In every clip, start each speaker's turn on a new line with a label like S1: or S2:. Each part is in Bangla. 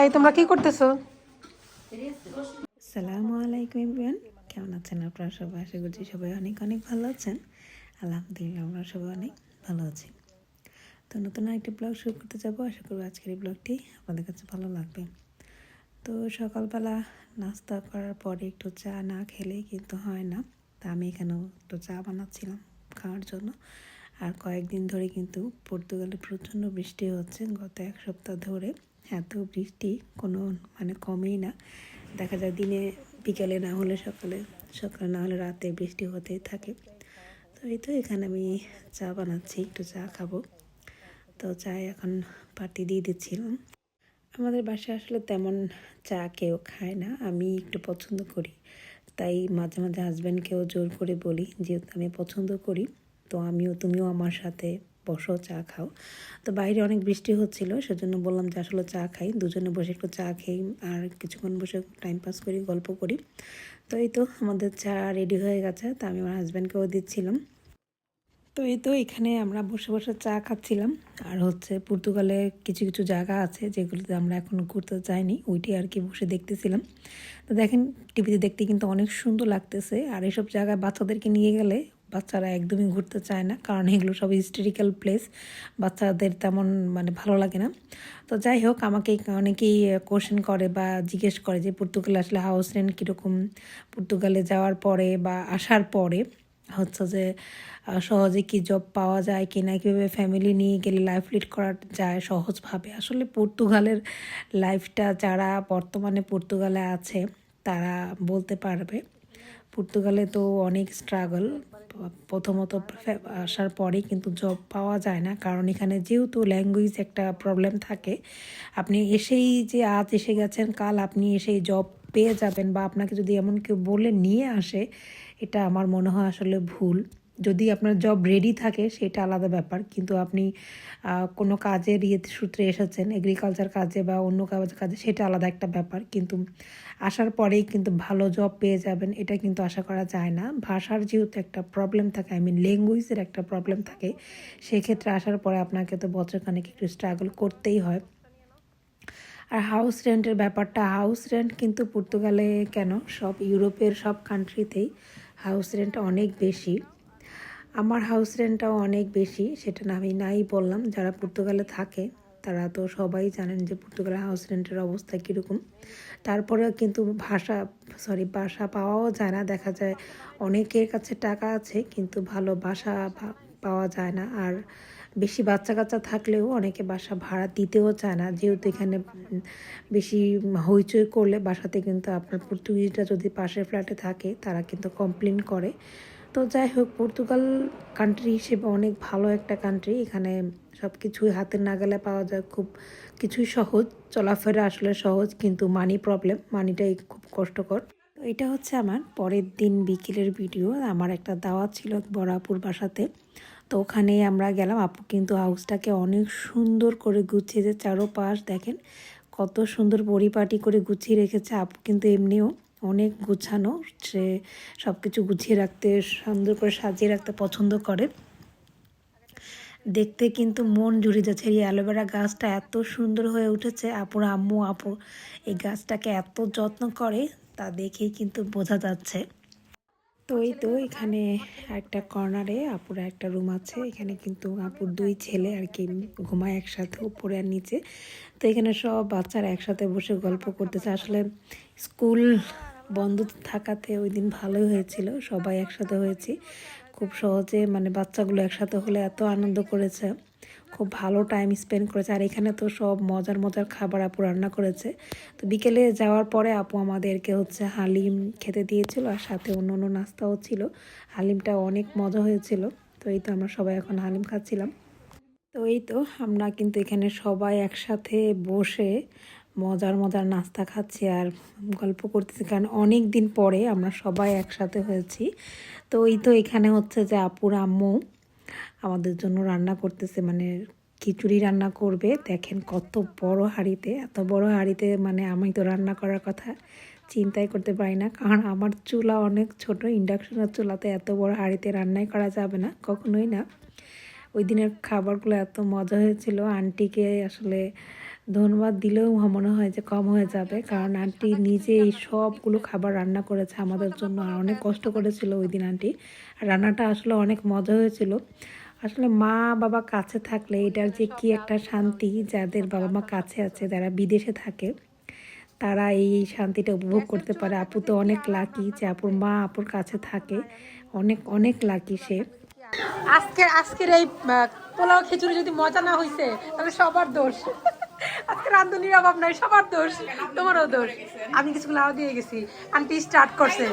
S1: এই তোমরা কি করতেছো? সালামু আলাইকুম ইমরান কেমন আছেন আপনারা সবাই? আশা করছি সবাই অনেক অনেক ভালো আছেন। আলহামদুলিল্লাহ আমরা সবাই অনেক ভালো আছি। তো নতুন একটি ব্লগ শুরু করতে যাব। আশা করব আজকের এই ব্লগটি আপনাদের কাছে ভালো লাগবে। তো সকালবেলা নাস্তা করার পরে একটু চা না খেলে কিন্তু হয় না। তা আমি এখানেও একটু চা বানাচ্ছিলাম খাওয়ার জন্য। আর কয়েকদিন ধরে কিন্তু পর্তুগালে প্রচণ্ড বৃষ্টি হচ্ছে। গত এক সপ্তাহ ধরে এত বৃষ্টি কোনো মানে কমেই না। দেখা যায় দিনে বিকালে না হলে সকালে সকালে না হলে রাতে বৃষ্টি হতেই থাকে। তো এই তো এখানে আমি চা বানাচ্ছি, একটু চা খাব। তো চা এখন পাতি দিয়ে দিচ্ছিলাম। আমাদের বাসায় আসলে তেমন চা কেউ খায় না, আমি একটু পছন্দ করি। তাই মাঝে মাঝে হাজব্যান্ডকেও জোর করে বলি, যেহেতু আমি পছন্দ করি তো আমিও, তুমিও আমার সাথে বসো, চা খাও। তো বাইরে অনেক বৃষ্টি হচ্ছিল, সেজন্য বললাম যে আসলে চা খাই। দুজনে বসে একটু চা খাই আর কিছুক্ষণ বসে টাইম পাস করি, গল্প করি। তো এই তো আমাদের চা রেডি হয়ে গেছে, তা আমি আমার হাজব্যান্ডকেও দিচ্ছিলাম। তো এই তো এখানে আমরা বসে বসে চা খাচ্ছিলাম। আর হচ্ছে পর্তুগালে কিছু কিছু জায়গা আছে যেগুলোতে আমরা এখনও ঘুরতে যাইনি, ওইটি আর কি বসে দেখতেছিলাম। তো দেখেন টিভিতে দেখতে কিন্তু অনেক সুন্দর লাগতেছে। আর এসব জায়গায় বাচ্চাদেরকে নিয়ে গেলে বাচ্চারা একদমই ঘুরতে চায় না, কারণ এগুলো সব হিস্টোরিক্যাল প্লেস বাচ্চাদের তেমন মানে ভালো লাগে না। তো যাই হোক, আমাকে অনেকেই কোশ্চেন করে বা জিজ্ঞেস করে যে, পর্তুগালে আসলে হাউস রেন্ট কীরকম? পর্তুগালে যাওয়ার পরে বা আসার পরে হচ্ছে যে সহজে কি জব পাওয়া যায় কি না কীভাবে ফ্যামিলি নিয়ে গেলে লাইফ লিড করা যায় সহজভাবে? আসলে পর্তুগালের লাইফটা যারা বর্তমানে পর্তুগালে আছে, তারা বলতে পারবে। পর্তুগালে তো অনেক স্ট্রাগল প্রথমত আসার পরেই কিন্তু জব পাওয়া যায় না। কারণ এখানে যেহেতু ল্যাঙ্গুয়েজ একটা প্রবলেম থাকে, আপনি এসেই যে আজ এসে গেছেন, কাল আপনি এসেই জব পেয়ে যাবেন বা আপনাকে যদি এমন কেউ বলে নিয়ে আসে, এটা আমার মনে হয় আসলে ভুল। যদি আপনার জব রেডি থাকে, সেটা আলাদা ব্যাপার। কিন্তু আপনি কোনো কাজের ইয়ে সূত্রে এসেছেন এগ্রিকালচার কাজে বা অন্য কাজ, কাজে, সেটা আলাদা একটা ব্যাপার। কিন্তু আসার পরেই কিন্তু ভালো জব পেয়ে যাবেন, এটা কিন্তু আশা করা যায় না। ভাষার যেহেতু একটা প্রবলেম থাকে আই মিন ল্যাঙ্গুয়েজের একটা প্রবলেম থাকে, সেক্ষেত্রে আসার পরে আপনাকে তো বছরখানেক একটু স্ট্রাগল করতেই হয়। আর হাউস রেন্টের ব্যাপারটা হাউস রেন্ট কিন্তু পর্তুগালে কেন? সব ইউরোপের সব কান্ট্রিতেই হাউস রেন্ট অনেক বেশি। আমার হাউস রেন্টটাও অনেক বেশি, সেটা না আমি নাই বললাম, যারা পর্তুগালে থাকে। তারা তো সবাই জানেন যে পর্তুগাল হাউস রেন্টের অবস্থা কীরকম। তারপরেও কিন্তু ভাষা সরি বাসা পাওয়াও যায় না। দেখা যায় অনেকের কাছে টাকা আছে, কিন্তু ভালো বাসা পাওয়া যায় না। আর বেশি বাচ্চা কাচ্চা থাকলেও অনেকে বাসা ভাড়া দিতেও চায় না। যেহেতু এখানে বেশি হইচই করলে বাসাতে কিন্তু আপনার পর্তুগিজরা যদি পাশের ফ্ল্যাটে থাকে, তারা কিন্তু কমপ্লেন করে। তো যাই হোক, পর্তুগাল কান্ট্রি হিসেবে অনেক ভালো একটা কান্ট্রি এখানে সব কিছুই হাতের নাগালে পাওয়া যায়। খুব কিছুই সহজ। চলাফেরা আসলে সহজ, কিন্তু মানি প্রবলেম মানিটাই খুব কষ্টকর। তো এটা হচ্ছে আমার পরের দিন বিকেলের ভিডিও আমার একটা দাওয়াত ছিল এক বড় আপুর বাসাতে। তো ওখানে আমরা গেলাম। আপু কিন্তু হাউসটাকে অনেক সুন্দর করে গুছিয়ে যে চারোপাশ দেখেন, কত সুন্দর পরিপাটি করে গুছিয়ে রেখেছে আপু কিন্তু এমনিও। অনেক গুছানো, সে সব কিছু গুছিয়ে রাখতে, সুন্দর করে সাজিয়ে রাখতে পছন্দ করে। দেখতে কিন্তু মন জুড়ে যাচ্ছে, এই অ্যালোভেরা গাছটা এত সুন্দর হয়ে উঠেছে। আপুর আম্মু, আপু এই গাছটাকে এত যত্ন করে, তা দেখেই কিন্তু বোঝা যাচ্ছে। তো এই তো এখানে একটা কর্নারে আপুর একটা রুম আছে। এখানে কিন্তু আপুর দুই ছেলে আর কি ঘুমায় একসাথে, উপরে আর নিচে। তো এখানে সব বাচ্চারা একসাথে বসে গল্প করতেছে। আসলে স্কুল বন্ধ থাকাতে ওই দিন ভালোই হয়েছিল, সবাই একসাথে হয়েছি। খুব সহজে মানে বাচ্চাগুলো একসাথে হলে এত আনন্দ করেছে, খুব ভালো টাইম স্পেন্ড করেছে। আর এখানে তো সব মজার মজার খাবার আপু রান্না করেছে। তো বিকেলে যাওয়ার পরে আপু আমাদেরকে হচ্ছে হালিম খেতে দিয়েছিল আর সাথে অন্য অন্য নাস্তাও ছিল। হালিমটা অনেক মজা হয়েছিল, তো এই তো আমরা সবাই এখন হালিম খাচ্ছিলাম। তো এই তো আমরা কিন্তু এখানে সবাই একসাথে বসে মজার মজার নাস্তা খাচ্ছি আর গল্প করতেছি। কারণ অনেক দিন পরে আমরা সবাই একসাথে হয়েছি। তো এই তো এখানে হচ্ছে যে আপুর আম্মু আমাদের জন্য রান্না করতেছে মানে খিচুড়ি রান্না করবে। দেখেন কত বড় হাঁড়িতে, এত বড় হাঁড়িতে মানে আমি তো রান্না করার কথা চিন্তাই করতে পারি না। কারণ আমার চুলা অনেক ছোট, ইন্ডাকশনের চুলাতে এত বড় হাঁড়িতে রান্নাই করা যাবে না, কখনোই না। ওই দিনের খাবারগুলো এত মজা হয়েছিল। আন্টিকে আসলে ধন্যবাদ দিলেও মনে হয় যে কম হয়ে যাবে। কারণ আন্টি নিজে এই সবগুলো খাবার রান্না করেছে আমাদের জন্য আর অনেক কষ্ট করেছিল ওই দিন আন্টি। রান্নাটা আসলে অনেক মজা হয়েছিল। আসলে মা বাবা কাছে থাকলে এটার যে কি একটা শান্তি যাদের বাবা মা কাছে আছে, যারা বিদেশে থাকে, তারা এই শান্তিটা উপভোগ করতে পারে। আপু তো অনেক লাকি যে আপুর মা আপুর কাছে থাকে। অনেক অনেক লাকি সে।
S2: আজকের আজকের এই পোলাও খিচুড়ি যদি মজা না হইছে, তাহলে সবার দোষ। আজকে রান্ধনির অভাব নাই, সবার দোষ, তোমারও দোষ। আমি কিছু লাউ দিয়ে গেছি। আন্টি স্টার্ট করছে।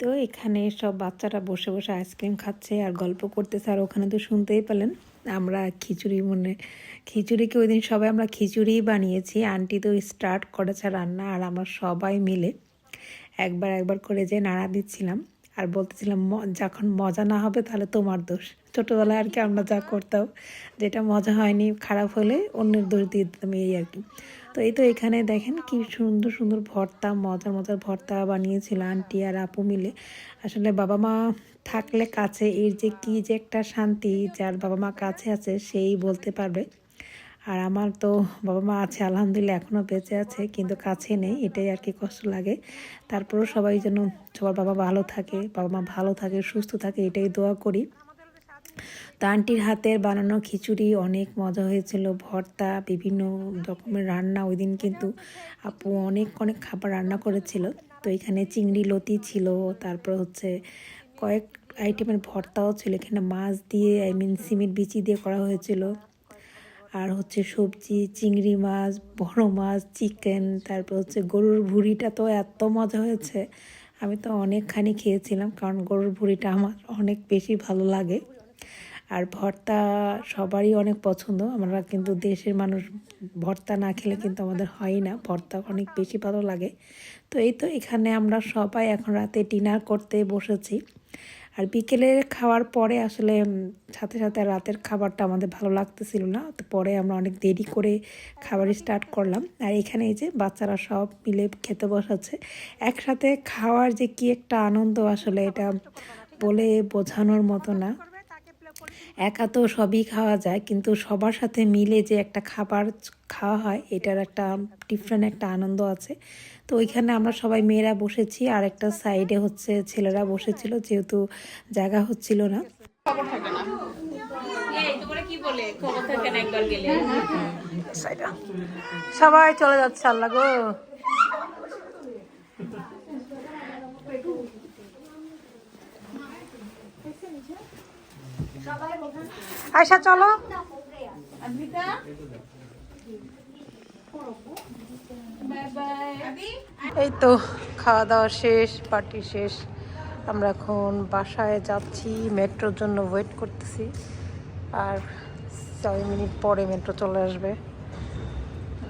S1: তো এখানে সব বাচ্চারা বসে বসে আইসক্রিম খাচ্ছে আর গল্প করতেছে, আর ওখানে তো শুনতেই পেলেন, আমরা খিচুড়ি মনে খিচুড়িকে ওই দিন সবাই আমরা খিচুড়িই বানিয়েছি। আন্টি তো স্টার্ট করেছে রান্না, আর আমরা সবাই মিলে একবার একবার করে যে নাড়া দিচ্ছিলাম। আর বলতেছিলাম, "ম- যখন মজা না হবে তাহলে তোমার দোষ। ছোটোবেলায় আর কি আমরা যা করতাম, যেটা মজা হয়নি, খারাপ হলে অন্যের দোষ দিয়ে দিতাম, এই আর কি। তো এই তো এখানে দেখেন কি সুন্দর সুন্দর ভর্তা, মজার মজার ভর্তা বানিয়েছিল আন্টি আর আপু মিলে। আসলে বাবা মা থাকলে কাছে এর যে কি যে একটা শান্তি, যার বাবা মা কাছে আছে, সেই বলতে পারবে। আর আমার তো বাবা মা আছে, আলহামদুলিল্লাহ এখনও বেঁচে আছে, কিন্তু কাছে নেই, এটাই আর কি কষ্ট লাগে। তারপরেও সবাই যেন, সবার বাবা ভালো থাকে, বাবা মা ভালো থাকে, সুস্থ থাকে, এটাই দোয়া করি। তো আন্টির হাতের বানানো খিচুড়ি অনেক মজা হয়েছিল, ভর্তা, বিভিন্ন রকমের রান্না, ওই দিন কিন্তু আপু অনেক অনেক খাবার রান্না করেছিল। তো এখানে চিংড়ি লতি ছিল, তারপর হচ্ছে কয়েক আইটেমের ভর্তাও ছিল, এখানে মাছ দিয়ে, আই মিন সিমেন্ট বিচি দিয়ে করা হয়েছিল। আর হচ্ছে সবজি, চিংড়ি মাছ, বড় মাছ, চিকেন, তারপর হচ্ছে গরুর ভুঁড়িটা তো এত মজা হয়েছে। আমি তো অনেকখানি খেয়েছিলাম কারণ গরুর ভুঁড়িটা আমার অনেক বেশি ভালো লাগে। আর ভর্তা সবারই অনেক পছন্দ, আমরা কিন্তু দেশের মানুষ, ভর্তা না খেলে কিন্তু আমাদের হয় না, ভর্তা অনেক বেশি ভালো লাগে। তো এই তো এখানে আমরা সবাই এখন রাতে ডিনার করতে বসেছি। আর বিকেলে খাওয়ার পরে আসলে সাথে সাথে রাতের খাবারটা আমাদের ভালো লাগতেছিল না। তো পরে আমরা অনেক দেরি করে খাবার স্টার্ট করলাম। আর এখানে এই যে বাচ্চারা সব মিলে খেতে বসাচ্ছে। একসাথে খাওয়ার যে কি একটা আনন্দ আসলে এটা বলে বোঝানোর মতো না। একা তো সবই খাওয়া যায় কিন্তু সবার সাথে মিলে যে একটা খাবার খাওয়া হয় এটার একটা ডিফারেন্ট একটা আনন্দ আছে তো ওইখানে আমরা সবাই মেয়েরা বসেছি আর একটা সাইডে হচ্ছে ছেলেরা বসেছিল যেহেতু জায়গা হচ্ছিল না
S3: এই তোমরা কি বলে খবর থাকে না একবার গেলে
S2: সাইডা। সবাই চলে যাচ্ছে আল্লাহ গো আয়সা চলো। এই তো, খাওয়া দাওয়া শেষ পার্টি শেষ। আমরা এখন বাসায় যাচ্ছি, মেট্রোর জন্য ওয়েট করতেছি। আর ছয় মিনিট পরে মেট্রো চলে আসবে।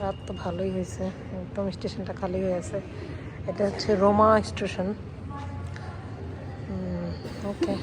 S2: রাত তো ভালোই হয়েছে, একদম স্টেশনটা খালি হয়ে আছে। এটা হচ্ছে রোমা স্টেশন। ওকে